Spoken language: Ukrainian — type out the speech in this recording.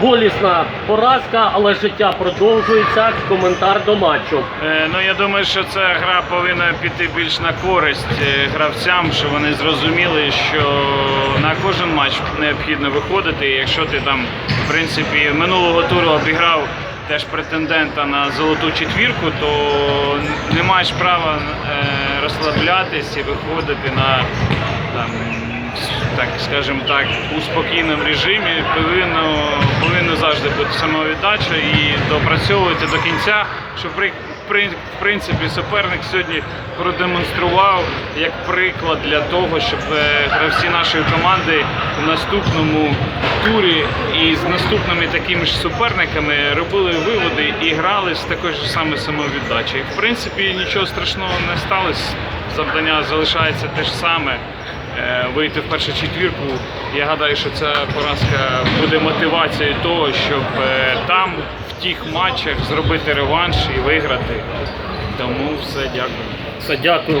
болісна поразка, але життя продовжується. Коментар до матчу. Е, Ну я думаю, що ця гра повинна піти більш на користь е, гравцям, що вони зрозуміли, що на кожен матч необхідно виходити. Якщо ти там, в принципі, минулого туру обіграв теж претендента на золоту четвірку, то не маєш права е, розслаблятись і виходити на там. Так скажімо так, у спокійному режимі повинно, повинно завжди бути самовіддача і допрацьовувати до кінця, що при, при, в принципі суперник сьогодні продемонстрував як приклад для того, щоб е, гравці нашої команди в наступному турі і з наступними такими ж суперниками робили виводи і грали з такою ж саме самовіддачею. В принципі, нічого страшного не сталося. Завдання залишається те ж саме. Е, Вийти в першу четвірку. Я гадаю, що ця поразка буде мотивацією того, щоб е, там в тих матчах зробити реванш і виграти. Тому все, дякую. Все, дякую.